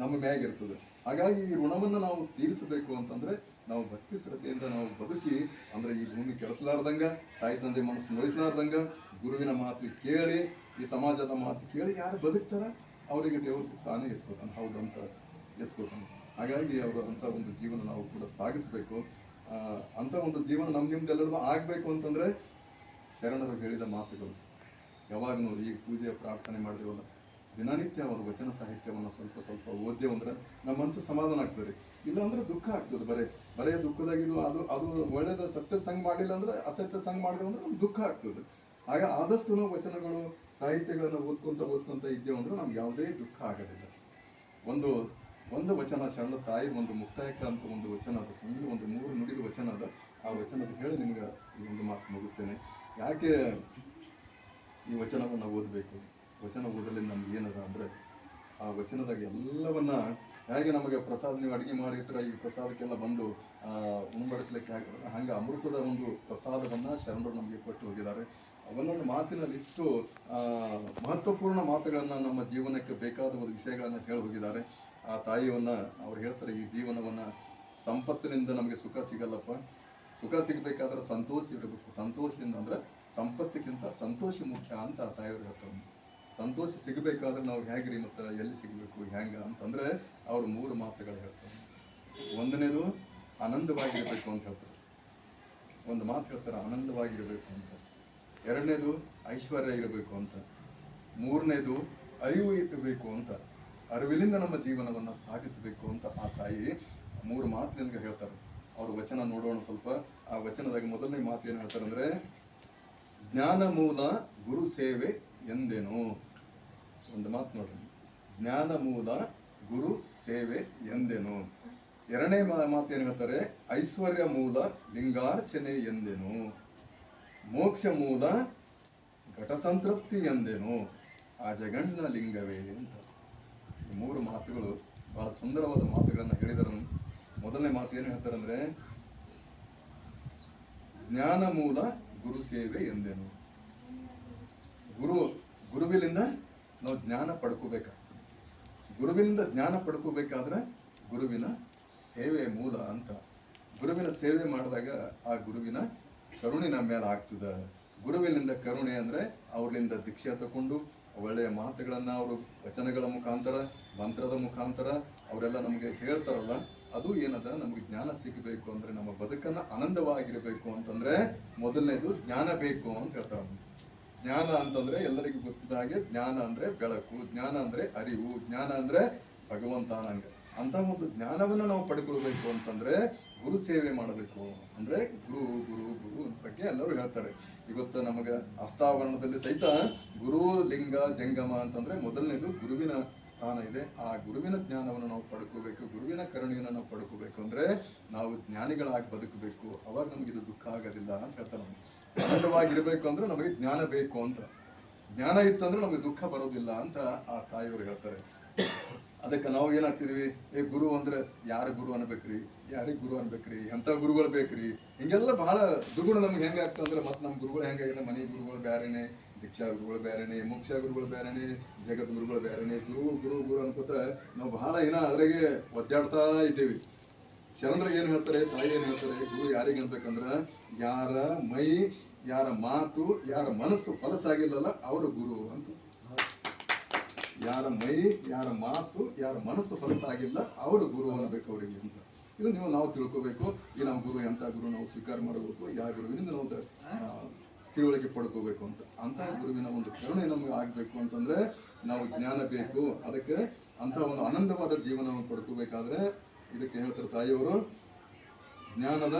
[SPEAKER 1] ನಮ್ಮ ಮ್ಯಾಗಿರ್ತದೆ ಹಾಗಾಗಿ ಈ ಋಣವನ್ನು ನಾವು ತೀರಿಸಬೇಕು ಅಂತಂದ್ರೆ ನಾವು ಭಕ್ತಿ ಶ್ರದ್ಧೆಯಿಂದ ನಾವು ಬದುಕಿ, ಅಂದ್ರೆ ಈ ಭೂಮಿ ಕೆಡಿಸಲಾರ್ದಂಗ, ತಾಯಿ ತಂದೆ ಮನಸ್ಸು ನೋಯಿಸಲಾರ್ದಂಗ, ಗುರುವಿನ ಮಾತು ಕೇಳಿ, ಈ ಸಮಾಜದ ಮಾತು ಕೇಳಿ ಯಾರು ಬದುಕ್ತಾರೆ? ಅವರಿಗೆ ದೇವರು ತಾನೇ ಎತ್ಕೋತಾನೆ ಹೌದು ಅಂತ ಎತ್ಕೋತಾನೆ ಹಾಗಾಗಿ ಅವರು ಅಂತ ಒಂದು ಜೀವನ ನಾವು ಕೂಡ ಸಾಗಿಸಬೇಕು. ಅಂಥ ಒಂದು ಜೀವನ ನಮ್ಮ ನಿಮ್ದೆಲ್ಲರದು ಆಗಬೇಕು ಅಂತಂದರೆ ಶರಣರು ಹೇಳಿದ ಮಾತುಗಳು. ಯಾವಾಗಲೂ ಈ ಪೂಜೆ ಪ್ರಾರ್ಥನೆ ಮಾಡಿದೆವಲ್ಲ ದಿನನಿತ್ಯ ಅವರು ವಚನ ಸಾಹಿತ್ಯವನ್ನು ಸ್ವಲ್ಪ ಸ್ವಲ್ಪ ಓದ್ದೇವು ಅಂದ್ರೆ ನಮ್ಮ ಮನಸ್ಸು ಸಮಾಧಾನ ಆಗ್ತದೆ ಇಲ್ಲ ಅಂದ್ರೆ ದುಃಖ ಆಗ್ತದೆ ಬರೇ. ಬರೇ ದುಃಖದಾಗಿದ್ದು ಅದು ಅದು ಒಳ್ಳೆಯದ ಸತ್ಯದ ಸಂಘ ಮಾಡಿಲ್ಲ ಅಂದ್ರೆ ಅಸತ್ಯ ಸಂಘ ಮಾಡಿದೆವು ಅಂದ್ರೆ ನಮ್ಗೆ ದುಃಖ ಆಗ್ತದೆ. ಆಗ ಆದಷ್ಟು ವಚನಗಳು, ಸಾಹಿತ್ಯಗಳನ್ನು ಓದ್ಕೊಂತ ಓದ್ಕೊಂತ ಇದ್ದೇವೆ ಅಂದ್ರೆ ನಮ್ಗೆ ಯಾವುದೇ ದುಃಖ ಆಗೋದಿಲ್ಲ. ಒಂದು ಒಂದು ವಚನ ಶರಣ ತಾಯಿ, ಒಂದು ಮುಕ್ತಾಯಕ ಅಂತ ಒಂದು ವಚನ, ಅದ ಸಣ್ಣ ಒಂದು ಮೂರು ನುಡಿದ ವಚನ ಅದ. ಆ ವಚನದ ಹೇಳಿ ನಿಮ್ಗೆ ಈ ಒಂದು ಮಾತು ಮುಗಿಸ್ತೇನೆ. ಯಾಕೆ ಈ ವಚನವನ್ನು ಓದಬೇಕು? ವಚನ ಓದಲಿ ನಮ್ಗೆ ಏನದ ಅಂದರೆ, ಆ ವಚನದಾಗ ಎಲ್ಲವನ್ನ ಹೇಗೆ ನಮಗೆ ಪ್ರಸಾದ ನೀವು ಅಡುಗೆ ಮಾಡಿಟ್ರೆ ಈ ಪ್ರಸಾದಕ್ಕೆಲ್ಲ ಬಂದು ಉಣಬಡಿಸ್ಲಿಕ್ಕೆ ಹಾಗೆ, ಹಂಗೆ ಅಮೃತದ ಒಂದು ಪ್ರಸಾದವನ್ನು ಶರಣರು ನಮಗೆ ಕೊಟ್ಟು ಹೋಗಿದ್ದಾರೆ. ಒಂದೊಂದು ಮಾತಿನಲ್ಲಿ ಇಷ್ಟು ಮಹತ್ವಪೂರ್ಣ ಮಾತುಗಳನ್ನು ನಮ್ಮ ಜೀವನಕ್ಕೆ ಬೇಕಾದ ಒಂದು ವಿಷಯಗಳನ್ನು ಹೇಳಿ ಹೋಗಿದ್ದಾರೆ. ಆ ತಾಯಿಯವನ್ನ ಅವ್ರು ಹೇಳ್ತಾರೆ, ಈ ಜೀವನವನ್ನು ಸಂಪತ್ತಿನಿಂದ ನಮಗೆ ಸುಖ ಸಿಗಲ್ಲಪ್ಪ. ಸುಖ ಸಿಗಬೇಕಾದ್ರೆ ಸಂತೋಷ ಇರಬೇಕು. ಸಂತೋಷದಿಂದ ಅಂದ್ರೆ ಸಂಪತ್ತಿಗಿಂತ ಸಂತೋಷ ಮುಖ್ಯ ಅಂತ ಆ ತಾಯಿಯವರು ಹೇಳ್ತಾರೆ. ಸಂತೋಷ ಸಿಗಬೇಕಾದ್ರೆ ನಾವು ಹೇಗ್ರಿ ಮತ್ತು ಎಲ್ಲಿ ಸಿಗಬೇಕು, ಹೆಂಗೆ? ಅಂತಂದ್ರೆ ಅವರು ಮೂರು ಮಾತುಗಳು ಹೇಳ್ತಾರೆ. ಒಂದನೇದು, ಆನಂದವಾಗಿರಬೇಕು ಅಂತ ಹೇಳ್ತಾರೆ. ಒಂದು ಮಾತು ಹೇಳ್ತಾರೆ, ಆನಂದವಾಗಿರಬೇಕು ಅಂತ. ಎರಡನೇದು, ಐಶ್ವರ್ಯ ಇರಬೇಕು ಅಂತ. ಮೂರನೇದು, ಅರಿವು ಇರಬೇಕು ಅಂತ. ಅರಿವಿನಿಂದ ನಮ್ಮ ಜೀವನವನ್ನು ಸಾಗಿಸಬೇಕು ಅಂತ ಆ ತಾಯಿ ಮೂರು ಮಾತು ಹೇಳ್ತಾರೆ. ಅವ್ರ ವಚನ ನೋಡೋಣ ಸ್ವಲ್ಪ. ಆ ವಚನದಾಗ ಮೊದಲನೇ ಮಾತು ಏನು ಹೇಳ್ತಾರೆ ಅಂದ್ರೆ ಜ್ಞಾನ ಮೂಲ ಗುರು ಸೇವೆ ಎಂದೇನು? ಒಂದು ಮಾತು ನೋಡ್ರಿ. ಜ್ಞಾನ ಮೂಲ ಗುರು ಸೇವೆ ಎಂದೇನು? ಎರಡನೇ ಮಾತು ಏನು ಹೇಳ್ತಾರೆ? ಐಶ್ವರ್ಯ ಮೂಲ ಲಿಂಗಾರ್ಚನೆ ಎಂದೇನು? ಮೋಕ್ಷ ಮೂಲ ಘಟಸಂತೃಪ್ತಿ ಎಂದೇನು? ಆ ಜಗಣ್ಣ ಲಿಂಗವೇ ಅಂತ. ಮೂರು ಮಾತುಗಳು ಬಹಳ ಸುಂದರವಾದ ಮಾತುಗಳನ್ನು ಹೇಳಿದರು. ಮೊದಲನೇ ಮಾತು ಏನು ಹೇಳ್ತಾರೆ ಅಂದ್ರೆ, ಜ್ಞಾನ ಮೂಲ ಗುರು ಸೇವೆ ಎಂದೇನು. ಗುರು, ಗುರುವಿನಿಂದ ನಾವು ಜ್ಞಾನ ಪಡ್ಕೋಬೇಕಾಗ್ತದೆ. ಗುರುವಿನಿಂದ ಜ್ಞಾನ ಪಡ್ಕೋಬೇಕಾದ್ರೆ ಗುರುವಿನ ಸೇವೆ ಮೂಲ ಅಂತ. ಗುರುವಿನ ಸೇವೆ ಮಾಡಿದಾಗ ಆ ಗುರುವಿನ ಕರುಣೆ ನಮ್ಮ ಮೇಲೆ ಆಗ್ತದೆ. ಗುರುವಿನಿಂದ ಕರುಣೆ ಅಂದ್ರೆ ಅವರಿಂದ ದೀಕ್ಷೆ ತಗೊಂಡು ಒಳ್ಳೆಯ ಮಾತುಗಳನ್ನು ಅವರು, ವಚನಗಳ ಮುಖಾಂತರ, ಮಂತ್ರದ ಮುಖಾಂತರ ಅವರೆಲ್ಲ ನಮಗೆ ಹೇಳ್ತಾರಲ್ಲ, ಅದು ಏನದ? ನಮಗೆ ಜ್ಞಾನ ಸಿಗಬೇಕು ಅಂದ್ರೆ ನಮ್ಮ ಬದುಕನ್ನ ಆನಂದವಾಗಿರಬೇಕು ಅಂತಂದ್ರೆ ಮೊದಲನೇದು ಜ್ಞಾನ ಬೇಕು ಅಂತ ಹೇಳ್ತಾರೆ ಜ್ಞಾನ ಅಂತಂದ್ರೆ ಎಲ್ಲರಿಗೂ ಗೊತ್ತಿದ್ದ ಹಾಗೆ ಜ್ಞಾನ ಅಂದ್ರೆ ಬೆಳಕು, ಜ್ಞಾನ ಅಂದ್ರೆ ಅರಿವು, ಜ್ಞಾನ ಅಂದ್ರೆ ಭಗವಂತ ಅಂತ ಒಂದು ಜ್ಞಾನವನ್ನು ನಾವು ಪಡ್ಕೊಳ್ಬೇಕು ಅಂತಂದ್ರೆ ಗುರು ಸೇವೆ ಮಾಡಬೇಕು ಅಂದ್ರೆ ಗುರು ಗುರು ಗುರು ಬಗ್ಗೆ ಎಲ್ಲರೂ ಹೇಳ್ತಾರೆ. ಇವತ್ತು ನಮಗೆ ಅಷ್ಟಾವರಣದಲ್ಲಿ ಸಹಿತ ಗುರು, ಲಿಂಗ, ಜಂಗಮ ಅಂತಂದ್ರೆ ಮೊದಲನೇದು ಗುರುವಿನ ಸ್ಥಾನ ಇದೆ. ಆ ಗುರುವಿನ ಜ್ಞಾನವನ್ನು ನಾವು ಪಡ್ಕೋಬೇಕು, ಗುರುವಿನ ಕರುಣೆಯನ್ನು ನಾವು ಪಡ್ಕೋಬೇಕು ಅಂದ್ರೆ ನಾವು ಜ್ಞಾನಿಗಳಾಗಿ ಬದುಕಬೇಕು. ಅವಾಗ ನಮ್ಗೆ ಇದು ದುಃಖ ಆಗೋದಿಲ್ಲ ಅಂತ ಹೇಳ್ತಾರೆ ನಮ್ಗೆ. ಆನಂದವಾಗಿರ್ಬೇಕು ಅಂದ್ರೆ ನಮಗೆ ಜ್ಞಾನ ಬೇಕು ಅಂತ. ಜ್ಞಾನ ಇತ್ತಂದ್ರೆ ನಮಗೆ ದುಃಖ ಬರೋದಿಲ್ಲ ಅಂತ ಆ ತಾಯಿಯವರು ಹೇಳ್ತಾರೆ. ಅದಕ್ಕೆ ನಾವು ಏನಾಗ್ತಿದ್ವಿ, ಏ ಗುರು ಅಂದ್ರೆ ಯಾರ ಗುರು ಅನ್ಬೇಕ್ರಿ, ಯಾರಿಗೆ ಗುರು ಅನ್ಬೇಕ್ರಿ, ಎಂಥ ಗುರುಗಳು ಬೇಕ್ರಿ? ಹಿಂಗೆಲ್ಲ ಬಹಳ ದುಗುಣ ನಮ್ಗೆ ಹೆಂಗೆ ಅಂದ್ರೆ ಮತ್ತೆ ನಮ್ಮ ಗುರುಗಳು ಹೆಂಗಾಗಿದೆ ಮನೆ ಗುರುಗಳು ಬೇರೆನೆ ದೀಕ್ಷಾ ಗುರುಗಳು ಬೇರೆನೆ ಮೋಕ್ಷ ಗುರುಗಳು ಬೇರೆನೆ ಜಗತ್ ಗುರುಗಳು ಬೇರೆನೆ ಗುರು ಗುರು ಗುರು ಅನ್ಕೋತ ನಾವು ಬಹಳ ಏನ ಅದ್ರಾಗೆ ಒದ್ದಾಡ್ತಾ ಇದ್ದೀವಿ. ಶರಣರು ಏನು ಹೇಳ್ತಾರೆ, ತಾಯಿ ಏನು ಹೇಳ್ತಾರೆ, ಗುರು ಯಾರಿಗೆ ಅಂತಕ್ಕಂದ್ರೆ ಯಾರ ಮೈ, ಯಾರ ಮಾತು, ಯಾರ ಮನಸ್ಸು ಹೊಲಸಾಗಿಲ್ಲಲ್ಲ, ಅವರು ಗುರು ಅಂತ ಯಾರ ಮೈ, ಯಾರ ಮಾತು, ಯಾರ ಮನಸ್ಸು ಹೊಲಸಾಗಿಲ್ಲ ಅವರು ಗುರು ಅನ್ನಬೇಕು ಅವರಿಗೆ ಅಂತ. ಇದು ನೀವು, ನಾವು ತಿಳ್ಕೋಬೇಕು. ಈ ನಮ್ಮ ಗುರು, ಎಂಥ ಗುರು, ನಾವು ಸ್ವೀಕಾರ ಮಾಡಬೇಕು. ಯಾವ ಗುರುವಿನಿಂದ ನಾವು ತಿಳುವಳಿಕೆ ಪಡ್ಕೋಬೇಕು ಅಂತ. ಅಂತ ಗುರುವಿನ ಒಂದು ಕರುಣೆ ನಮ್ಗೆ ಆಗಬೇಕು ಅಂತಂದ್ರೆ ನಾವು ಜ್ಞಾನ ಬೇಕು. ಅದಕ್ಕೆ ಅಂತ ಒಂದು ಆನಂದವಾದ ಜೀವನವನ್ನು ಪಡ್ಕೋಬೇಕಾದ್ರೆ ಇದಕ್ಕೆ ಹೇಳ್ತಾರೆ ತಾಯಿಯವರು, ಜ್ಞಾನದ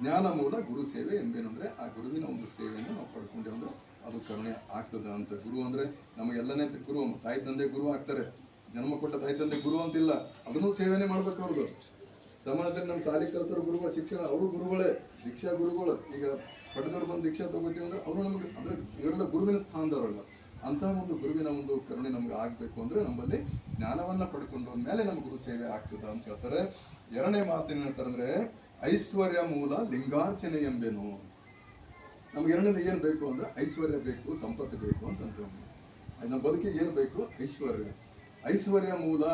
[SPEAKER 1] ಜ್ಞಾನ ಮೂಲ ಗುರು ಸೇವೆ ಎಂದೇನಂದ್ರೆ ಆ ಗುರುವಿನ ಒಂದು ಸೇವೆಯನ್ನು ನಾವು ಪಡ್ಕೊಂಡೇವೆ ಅಂದ್ರೆ ಅದು ಕರುಣೆ ಆಗ್ತದೆ ಅಂತ. ಗುರು ಅಂದ್ರೆ ನಮಗೆಲ್ಲನೇ ಗುರು, ತಾಯಿ ತಂದೆ ಗುರು ಆಗ್ತಾರೆ. ಜನ್ಮ ಕೊಟ್ಟ ತಾಯಿ ತಂದೆ ಗುರು ಅಂತಿಲ್ಲ. ಅದನ್ನು ಸೇವನೆ ಮಾಡ್ಬೇಕು ಅವ್ರದ್ದು ಸಮಾಜದಲ್ಲಿ ನಮ್ಮ ಶಾಲೆ ಕಲಿಸೋರು ಗುರುಗಳ ಶಿಕ್ಷಣ, ಅವರು ಗುರುಗಳೇ, ದೀಕ್ಷಾ ಗುರುಗಳು. ಈಗ ಪಡೆದವ್ರು ಬಂದು ದೀಕ್ಷಾ ತಗೋತೀವಿ ಅಂದ್ರೆ ಅವರು ನಮಗೆ ಅಂದ್ರೆ ಇವರೆಲ್ಲ ಗುರುವಿನ ಸ್ಥಾನದವರಲ್ಲ. ಅಂತಹ ಒಂದು ಗುರುವಿನ ಒಂದು ಕರುಣೆ ನಮ್ಗೆ ಆಗಬೇಕು ಅಂದ್ರೆ ನಮ್ಮಲ್ಲಿ ಜ್ಞಾನವನ್ನ ಪಡ್ಕೊಂಡು ಮೇಲೆ ನಮ್ಮ ಗುರು ಸೇವೆ ಆಗ್ತದ ಅಂತ ಹೇಳ್ತಾರೆ. ಎರಡನೇ ಮಾತಿನ ಹೇಳ್ತಾರೆ ಅಂದ್ರೆ, ಐಶ್ವರ್ಯ ಮೂಲ ಲಿಂಗಾರ್ಚನೆ ಎಂಬೆನು. ನಮ್ಗೆ ಎರಡನೇದು ಏನು ಬೇಕು ಅಂದ್ರೆ ಐಶ್ವರ್ಯ ಬೇಕು, ಸಂಪತ್ತು ಬೇಕು ಅಂತ. ಅದು ನಮ್ಮ ಬದುಕಿಗೆ ಏನು ಬೇಕು? ಐಶ್ವರ್ಯ. ಐಶ್ವರ್ಯ ಮೂಲ.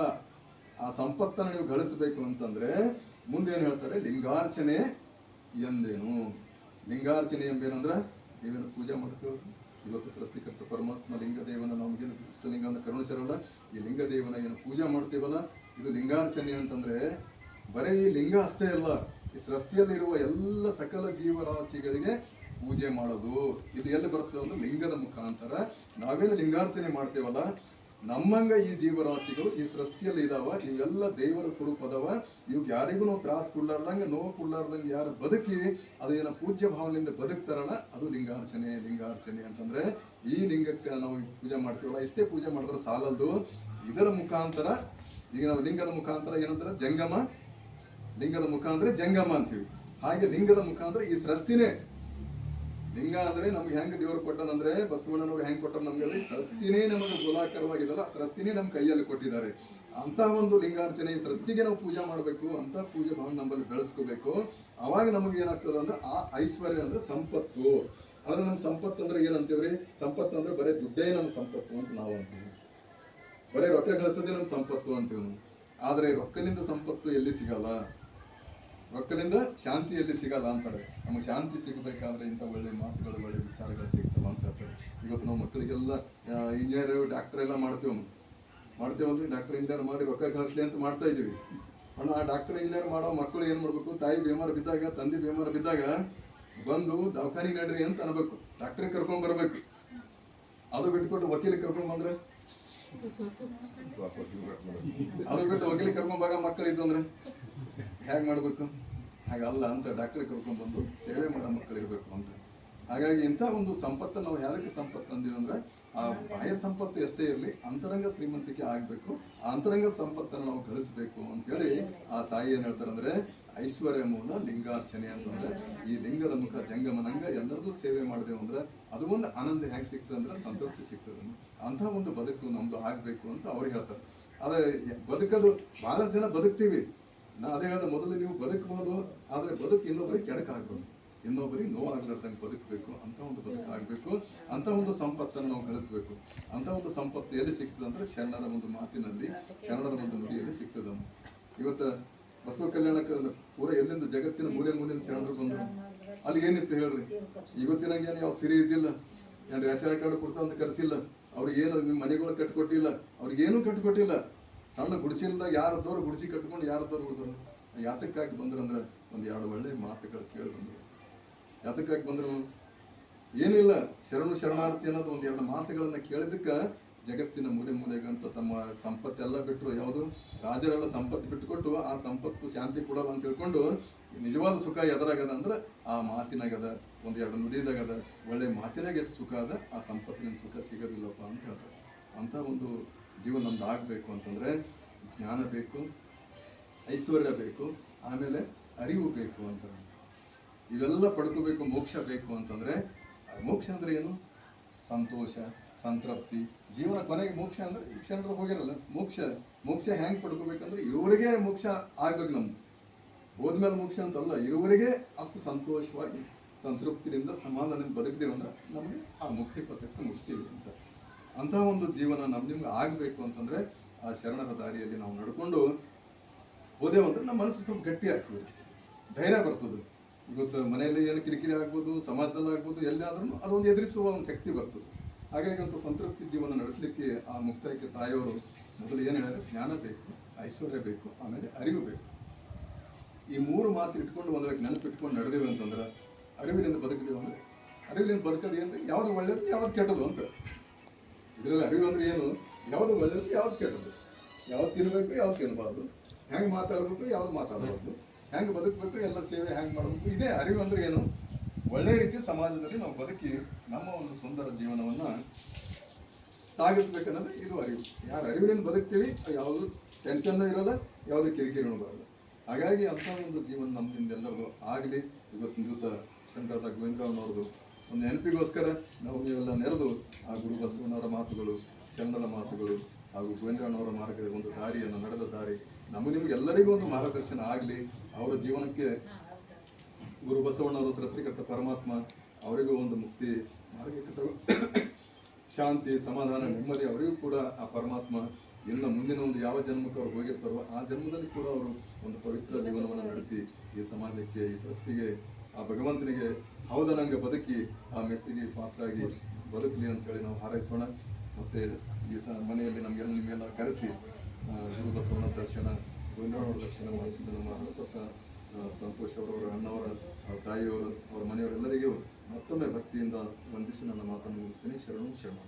[SPEAKER 1] ಆ ಸಂಪತ್ತನ್ನು ನೀವು ಗಳಿಸಬೇಕು ಅಂತಂದರೆ ಮುಂದೆ ಏನು ಹೇಳ್ತಾರೆ? ಲಿಂಗಾರ್ಚನೆ ಎಂದೇನು? ಲಿಂಗಾರ್ಚನೆ ಎಂಬೇನಂದ್ರೆ ನೀವೇನು ಪೂಜೆ ಮಾಡ್ತೀವಿ ಇವತ್ತು ಸೃಷ್ಟಿಕರ್ತ ಪರಮಾತ್ಮ ಲಿಂಗದೇವನ ನಮಗೇನು ಇಷ್ಟಲಿಂಗವನ್ನು ಕರುಣಿಸಿರಲ್ಲ, ಈ ಲಿಂಗದೇವನ ಏನು ಪೂಜೆ ಮಾಡ್ತೀವಲ್ಲ, ಇದು ಲಿಂಗಾರ್ಚನೆ ಅಂತಂದರೆ ಬರೀ ಈ ಲಿಂಗ ಅಷ್ಟೇ ಅಲ್ಲ, ಈ ಸೃಷ್ಟಿಯಲ್ಲಿರುವ ಎಲ್ಲ ಸಕಲ ಜೀವರಾಶಿಗಳಿಗೆ ಪೂಜೆ ಮಾಡೋದು, ಇದು ಎಲ್ಲಿ ಬರುತ್ತೆ ಅಂದ್ರೆ ಲಿಂಗದ ಮುಖಾಂತರ. ನಾವೇನು ಲಿಂಗಾರ್ಚನೆ ಮಾಡ್ತೇವಲ್ಲ, ನಮ್ಮಂಗ ಈ ಜೀವರಾಶಿಗಳು ಈ ಸೃಷ್ಟಿಯಲ್ಲಿ ಇದಾವ, ಇವೆಲ್ಲ ದೇವರ ಸ್ವರೂಪ ಅದಾವ. ಇವ್ ಯಾರಿಗೂ ನಾವು ತ್ರಾಸ ಕೊಡ್ಲಾರ್ದಂಗೆ, ನೋವು ಕೊಡ್ಲಾರ್ದಂಗೆ ಯಾರು ಬದುಕಿ, ಅದು ಏನೋ ಪೂಜ್ಯ ಭಾವನೆಯಿಂದ ಬದುಕ್ತಾರಲ್ಲ, ಅದು ಲಿಂಗಾರ್ಚನೆ ಲಿಂಗಾರ್ಚನೆ ಅಂತಂದ್ರೆ ಈ ಲಿಂಗಕ್ಕೆ ನಾವು ಪೂಜೆ ಮಾಡ್ತೀವಲ್ಲ, ಇಷ್ಟೇ ಪೂಜೆ ಮಾಡಿದ್ರೆ ಸಾಲಲ್ದು. ಇದರ ಮುಖಾಂತರ, ಈಗ ನಾವು ಲಿಂಗದ ಮುಖಾಂತರ ಏನಂತಾರೆ? ಜಂಗಮ. ಲಿಂಗದ ಮುಖಾಂತರ ಜಂಗಮ ಅಂತೀವಿ. ಹಾಗೆ ಲಿಂಗದ ಮುಖಾಂತರ ಈ ಸೃಷ್ಟಿನೇ ಲಿಂಗ ಅಂದ್ರೆ ನಮ್ಗೆ ಹೆಂಗ್ ದೇವರು ಕೊಟ್ಟನಂದ್ರೆ ಬಸವಣ್ಣನವ್ರು ಹೆಂಗ್ ಕೊಟ್ಟರು ನಮ್ಗೆ ಸೃಷ್ಟಿನೇ ನಮಗೆ ಗೋಲಾಕಾರವಾಗಿದಲ್ಲ ಸೃಷ್ಟಿನೇ ನಮ್ಮ ಕೈಯಲ್ಲಿ ಕೊಟ್ಟಿದ್ದಾರೆ. ಅಂತ ಒಂದು ಲಿಂಗಾರ್ಚನೆ ಸೃಷ್ಟಿಗೆ ನಾವು ಪೂಜೆ ಮಾಡಬೇಕು, ಅಂತ ಪೂಜೆ ಭಾವನೆ ನಮ್ಮಲ್ಲಿ ಬೆಳೆಸ್ಕೋಬೇಕು. ಅವಾಗ ನಮಗೆ ಏನಾಗ್ತದೆ ಅಂದ್ರೆ ಆ ಐಶ್ವರ್ಯ ಅಂದ್ರೆ ಸಂಪತ್ತು. ಆದ್ರೆ ನಮ್ಮ ಸಂಪತ್ತು ಅಂದ್ರೆ ಏನಂತೀವ್ರಿ? ಸಂಪತ್ತು ಅಂದ್ರೆ ಬರೀ ದುಡ್ಡೇ ನಮ್ಮ ಸಂಪತ್ತು ಅಂತ ನಾವು ಅಂತೀವಿ. ಬರೀ ರೊಕ್ಕ ಗಳಿಸೋದೇ ನಮ್ಮ ಸಂಪತ್ತು ಅಂತೀವಿ ಆದ್ರೆ ರೊಕ್ಕದಿಂದ ಸಂಪತ್ತು ಎಲ್ಲಿ ಸಿಗಲ್ಲ? ರೊಕ್ಕದಿಂದ ಶಾಂತಿಯಲ್ಲಿ ಸಿಗಲ್ಲ ಅಂತಾರೆ. ನಮಗೆ ಶಾಂತಿ ಸಿಗಬೇಕಾದ್ರೆ ಇಂಥ ಒಳ್ಳೆ ಮಾತುಗಳು, ಒಳ್ಳೆ ವಿಚಾರಗಳು ಸಿಗ್ತಲ್ಲ ಅಂತ ಹೇಳ್ತಾರೆ. ಇವತ್ತು ನಾವು ಮಕ್ಕಳಿಗೆಲ್ಲ ಇಂಜಿನಿಯರ್ ಡಾಕ್ಟರ್ ಎಲ್ಲ ಮಾಡ್ತೀವಿ ಮಾಡ್ತೀವಿ ಮಾಡ್ತೇವಲ್ರಿ ಡಾಕ್ಟರ್ ಇಂಜಿನಿಯರ್ ಮಾಡಿ ರೊಕ್ಕ ಕಳಿಸ್ಲಿ ಅಂತ ಮಾಡ್ತಾ ಇದೀವಿ ಅಣ್ಣ, ಆ ಡಾಕ್ಟರ್ ಇಂಜಿನಿಯರ್ ಮಾಡೋ ಮಕ್ಕಳು ಏನು ಮಾಡಬೇಕು? ತಾಯಿ ಬೇಮಾರ ಬಿದ್ದಾಗ, ತಂದೆ ಬೇಮಾರ ಬಿದ್ದಾಗ ಬಂದು ದವಾಖಾನಿಗೆ ನಡ್ರಿ ಅಂತ ಅನ್ಬೇಕು. ಡಾಕ್ಟ್ರಿಗೆ ಕರ್ಕೊಂಡ್ ಬರ್ಬೇಕು. ಅದು ಬಿಟ್ಕೊಟ್ಟು ವಕೀಲಿಗೆ ಕರ್ಕೊಂಡ್ ಬಂದ್ರೆ? ಅದು ಬಿಟ್ಟು ವಕೀಲಿಗೆ ಕರ್ಕೊಂಡ್ ಬಾಗ ಮಕ್ಕಳು ಇದ್ದು ಅಂದ್ರೆ? ಹೇಗೆ ಮಾಡಬೇಕು? ಹಾಗಲ್ಲ ಅಂತ ಡಾಕ್ಟ್ರಿಗೆ ಕರ್ಕೊಂಡ್ಬಂದು ಸೇವೆ ಮಾಡೋ ಮಕ್ಕಳು ಇರಬೇಕು ಅಂತ. ಹಾಗಾಗಿ ಇಂಥ ಒಂದು ಸಂಪತ್ತು ನಾವು ಯಾರಕ್ಕೆ ಸಂಪತ್ತು ಅಂದಿವಿ ಅಂದರೆ, ಆ ಬಾಹ್ಯ ಸಂಪತ್ತು ಎಷ್ಟೇ ಇರಲಿ, ಅಂತರಂಗ ಶ್ರೀಮಂತಿಕೆ ಆಗಬೇಕು. ಆ ಅಂತರಂಗದ ಸಂಪತ್ತನ್ನು ನಾವು ಗಳಿಸಬೇಕು ಅಂತೇಳಿ ಆ ತಾಯಿ ಏನು ಹೇಳ್ತಾರೆ ಅಂದ್ರೆ, ಐಶ್ವರ್ಯ ಮೂಲ ಲಿಂಗಾರ್ಚನೆ ಅಂತಂದ್ರೆ ಈ ಲಿಂಗದ ಮುಖ ಜಂಗಮನಂಗ ಎಲ್ಲರದು ಸೇವೆ ಮಾಡಿದೆವು ಅಂದ್ರೆ, ಅದು ಒಂದು ಆನಂದ ಹೇಗೆ ಸಿಗ್ತದೆ ಅಂದ್ರೆ ಸಂತೃಪ್ತಿ ಸಿಗ್ತದೆ ಅಂಥ ಒಂದು ಬದುಕು ನಮ್ದು ಆಗಬೇಕು ಅಂತ ಅವ್ರು ಹೇಳ್ತಾರೆ. ಅದೇ ಬದುಕದು ಭಾಳಷ್ಟು ಜನ ಬದುಕ್ತೀವಿ. ನಾ ಅದೇ ಹೇಳಿದ, ಮೊದಲು ನೀವು ಬದುಕಬಹುದು ಆದರೆ ಬದುಕು ಇನ್ನೊಬ್ಬರಿಗೆ ಕೆಡಕಾಗಬಹುದು ಇನ್ನೊಬ್ಬರಿಗೆ ನೋವಾಗಲಾರ್ದಂಗೆ ಬದುಕಬೇಕು, ಅಂತ ಒಂದು ಬದುಕು ಆಗಬೇಕು, ಅಂತ ಒಂದು ಸಂಪತ್ತನ್ನು ನಾವು ಗಳಿಸಬೇಕು. ಅಂತ ಒಂದು ಸಂಪತ್ತು ಎಲ್ಲಿ ಸಿಗ್ತದೆ ಅಂದ್ರೆ ಶರಣರ ಒಂದು ಮಾತಿನಲ್ಲಿ, ಶರಣರ ಒಂದು ನುಡಿಯಲ್ಲಿ ಸಿಗ್ತದೆ ಇವತ್ತು ಬಸವ ಕಲ್ಯಾಣಕ್ಕೆ ಪೂರ ಎಲ್ಲಿಂದ ಜಗತ್ತಿನ ಮೂಲೆ ಮೂಲೆಯಿಂದ ಶರಣರು ಬಂದರು? ಅಲ್ಲಿ ಏನಿತ್ತು ಹೇಳ್ರಿ? ಇವತ್ತಿನ ಏನು ಯಾವ ಫ್ರೀ ಇದ್ದಿಲ್ಲ? ಏನು ರೇಷನ್ ಕಾರ್ಡ್ ಕೊಡ್ತಾ ಅಂತ ಕರೆಸಿಲ್ಲ? ಅವ್ರಿಗೆ ಏನು ನಿಮ್ಮ ಮನೆಗಳು ಕಟ್ಕೊಟ್ಟಿಲ್ಲ? ಅವ್ರಿಗೇನು ಕಟ್ಕೊಟ್ಟಿಲ್ಲ? ಸಣ್ಣ ಗುಡಿಸಿಲ್ದಾಗ ಯಾರದವ್ರು ಗುಡಿಸಿ ಕಟ್ಕೊಂಡು ಯಾರದವ್ರು ಉಳಿದ್ರು? ಯಾತಕ್ಕಾಗಿ ಬಂದ್ರಂದ್ರೆ ಒಂದು ಎರಡು ಒಳ್ಳೆ ಮಾತುಗಳು ಕೇಳಿ ಬಂದರು ಯಾತಕ್ಕಾಗಿ ಬಂದರು? ಏನಿಲ್ಲ, ಶರಣು ಶರಣಾರ್ಥಿ ಅನ್ನೋದು ಒಂದು ಎರಡು ಮಾತುಗಳನ್ನು ಕೇಳಿದಕ್ಕೆ ಜಗತ್ತಿನ ಮೂಲೆ ಮೂಲೆಗಂತ ತಮ್ಮ ಸಂಪತ್ತೆಲ್ಲ ಬಿಟ್ಟರು ಯಾವುದು? ರಾಜರೆಲ್ಲ ಸಂಪತ್ತು ಬಿಟ್ಟುಕೊಟ್ಟು ಆ ಸಂಪತ್ತು ಶಾಂತಿ ಕೊಡಲ್ಲ ಅಂತ ತಿಳ್ಕೊಂಡು ನಿಜವಾದ ಸುಖ ಎದರಾಗದ ಅಂದ್ರೆ ಆ ಮಾತಿನಾಗದ, ಒಂದು ಎರಡು ನುಡಿದಾಗದ, ಒಳ್ಳೆ ಮಾತಿನಾಗ ಎಷ್ಟು ಸುಖ ಅದ ಆ ಸಂಪತ್ತಿನ ಸುಖ ಸಿಗೋದಿಲ್ಲಪ್ಪ ಅಂತ ಹೇಳ್ತಾರೆ. ಅಂಥ ಒಂದು ಜೀವನ ನಮ್ದು ಆಗಬೇಕು ಅಂತಂದ್ರೆ ಜ್ಞಾನ ಬೇಕು, ಐಶ್ವರ್ಯ ಬೇಕು, ಆಮೇಲೆ ಅರಿವು ಬೇಕು ಅಂತ. ಇವೆಲ್ಲ ಪಡ್ಕೋಬೇಕು, ಮೋಕ್ಷ ಬೇಕು ಅಂತಂದ್ರೆ ಮೋಕ್ಷ ಅಂದರೆ ಏನು? ಸಂತೋಷ, ಸಂತೃಪ್ತಿ. ಜೀವನ ಕೊನೆಗೆ ಮೋಕ್ಷ ಅಂದ್ರೆ ಈ ಕ್ಷಣದಲ್ಲಿ ಹೋಗಿರಲ್ಲ. ಮೋಕ್ಷ ಮೋಕ್ಷ ಹೆಂಗ್ ಪಡ್ಕೋಬೇಕಂದ್ರೆ ಇರುವರೆಗೆ ಮೋಕ್ಷ ಆಗ್ಬೇಕು ನಮ್ದು ಹೋದ್ಮೇಲೆ ಮೋಕ್ಷ ಅಂತಲ್ಲ ಇರುವರೆಗೆ ಅಷ್ಟು ಸಂತೋಷವಾಗಿ, ಸಂತೃಪ್ತಿಯಿಂದ, ಸಮಾಧಾನದಿಂದ ಬದುಕಿದೆ ಅಂದ್ರೆ ನಮಗೆ ಆ ಮುಕ್ತಿ ಪಥಕ್ಕೆ ಮುಕ್ತಿ ಅಂತ. ಅಂಥ ಒಂದು ಜೀವನ ನಮ್ಮ ನಿಮ್ಗೆ ಆಗಬೇಕು ಅಂತಂದ್ರೆ ಆ ಶರಣರ ದಾರಿಯಲ್ಲಿ ನಾವು ನಡ್ಕೊಂಡು ಹೋದೆವು ಅಂದ್ರೆ ನಮ್ಮ ಮನಸ್ಸು ಸ್ವಲ್ಪ ಗಟ್ಟಿ ಆಗ್ತದೆ. ಧೈರ್ಯ ಬರ್ತದೆ. ಇವತ್ತು ಮನೆಯಲ್ಲಿ ಏನು ಕಿರಿಕಿರಿ ಆಗ್ಬೋದು, ಸಮಾಜದಲ್ಲಿ ಆಗ್ಬೋದು ಎಲ್ಲಾದ್ರೂ ಅದೊಂದು ಎದುರಿಸುವ ಒಂದು ಶಕ್ತಿ ಬರ್ತದೆ. ಹಾಗಾಗಿ ಅಂತ ಸಂತೃಪ್ತಿ ಜೀವನ ನಡೆಸಲಿಕ್ಕೆ ಆ ಮುಕ್ತಾಯಕ್ಕೆ ತಾಯಿಯವರು ಮೊದಲು ಏನು ಹೇಳಿದ್ರೆ ಜ್ಞಾನ ಬೇಕು, ಐಶ್ವರ್ಯ ಬೇಕು, ಆಮೇಲೆ ಅರಿವು ಬೇಕು. ಈ ಮೂರು ಮಾತು ಇಟ್ಕೊಂಡು ಒಂದಕ್ಕೆ ನೆನಪಿಟ್ಕೊಂಡು ನಡೆದೇವೆ ಅಂತಂದ್ರೆ ಅರಿವಿನಿಂದ ಬದುಕಿದೆವು ಅಂದರೆ ಅರಿವಿನಿಂದ ಬದುಕೋದು ಅಂದರೆ ಯಾವುದು ಒಳ್ಳೇದು, ಯಾವ್ದು ಕೆಟ್ಟದು ಅಂತ. ಇದರಲ್ಲಿ ಅರಿವು ಅಂದ್ರೆ ಏನು, ಯಾವುದು ಒಳ್ಳೆಯದು ಯಾವ್ದು ಕೆಟ್ಟದ್ದು? ಯಾವ್ದು ತಿನ್ನಬೇಕು ಯಾವ್ದು ತಿನ್ನಬಾರ್ದು ಹೆಂಗೆ ಮಾತಾಡಬೇಕು, ಯಾವ್ದು ಮಾತಾಡಬಾರ್ದು? ಹೆಂಗೆ ಬದುಕಬೇಕು, ಎಲ್ಲ ಸೇವೆ ಹೆಂಗೆ ಮಾಡಬೇಕು? ಇದೇ ಅರಿವು ಅಂದರೆ ಏನು? ಒಳ್ಳೆ ರೀತಿ ಸಮಾಜದಲ್ಲಿ ನಾವು ಬದುಕಿ ನಮ್ಮ ಒಂದು ಸುಂದರ ಜೀವನವನ್ನು ಸಾಗಿಸ್ಬೇಕನ್ನೋದು ಇದು ಅರಿವು. ಯಾರು ಅರಿವಿನ ಬದುಕ್ತೀವಿ, ಯಾವುದು ಟೆನ್ಷನ್ನೂ ಇರಲ್ಲ, ಯಾವುದು ಕಿರಿಕಿರಿನೂ ಬರಲ್ಲ. ಹಾಗಾಗಿ ಅಂಥ ಒಂದು ಜೀವನ ನಮ್ಮಿಂದ ಎಲ್ಲರದು ಆಗಲಿ. ಇವತ್ತಿನ ದಿವಸ ಶಂಕರದ ಗೋವಿಂದರಾವ್ನವ್ರದ್ದು ಒಂದು ನೆನಪಿಗೋಸ್ಕರ ನಾವು ನೀವೆಲ್ಲ ನೆರೆದು ಆ ಗುರು ಬಸವಣ್ಣವರ ಮಾತುಗಳು ಚಂದನ ಮಾತುಗಳು ಹಾಗೂ ಗೋವಿಂದಣ್ಣವರ ಮಾರ್ಗದ ಒಂದು ದಾರಿಯನ್ನು ನಡೆದ ದಾರಿ ನಮಗೆ ನಿಮ್ಗೆ ಎಲ್ಲರಿಗೂ ಒಂದು ಮಾರ್ಗದರ್ಶನ ಆಗಲಿ. ಅವರ ಜೀವನಕ್ಕೆ ಗುರು ಬಸವಣ್ಣವರು ಸೃಷ್ಟಿಕರ್ತ ಪರಮಾತ್ಮ ಅವರಿಗೂ ಒಂದು ಮುಕ್ತಿ, ಮಾರ್ಗಕ್ಕೆ ತಗೋ ಶಾಂತಿ, ಸಮಾಧಾನ, ನೆಮ್ಮದಿ ಅವರಿಗೂ ಕೂಡ ಆ ಪರಮಾತ್ಮ ಇನ್ನು ಮುಂದಿನ ಒಂದು ಯಾವ ಜನ್ಮಕ್ಕೆ ಅವರು ಹೋಗಿರ್ತಾರೋ ಆ ಜನ್ಮದಲ್ಲಿ ಕೂಡ ಅವರು ಒಂದು ಪವಿತ್ರ ಜೀವನವನ್ನು ನಡೆಸಿ ಈ ಸಮಾಜಕ್ಕೆ, ಈ ಸೃಷ್ಟಿಗೆ ಆ ಭಗವಂತನಿಗೆ ಹೌದನಂಗ ಬದುಕಿ ಆ ಮೆಚ್ಚುಗೆ ಪಾತ್ರಾಗಿ ಬದುಕಲಿ ಅಂತೇಳಿ ನಾವು ಹಾರೈಸೋಣ. ಮತ್ತು ಈ ಸ ಮನೆಯಲ್ಲಿ ನಮಗೆಲ್ಲ ನಿಮಗೆಲ್ಲ ಕರೆಸಿ ಗುರು ಬಸವನ ದರ್ಶನ ಗುರುನಾಡವರ ದರ್ಶನ ಮಾಡಿಸಿದ ನಮ್ಮ ಹಣಪತ ಸಂತೋಷ್ ಅವರವರ, ಅಣ್ಣವರ, ಅವ್ರ ತಾಯಿಯವರು, ಅವರ ಮನೆಯವರೆಲ್ಲರಿಗೂ ಮತ್ತೊಮ್ಮೆ ಭಕ್ತಿಯಿಂದ ವಂದಿಸಿ ನನ್ನ ಮಾತನ್ನು ಮುಗಿಸ್ತೀನಿ. ಶರಣು ಶರಣ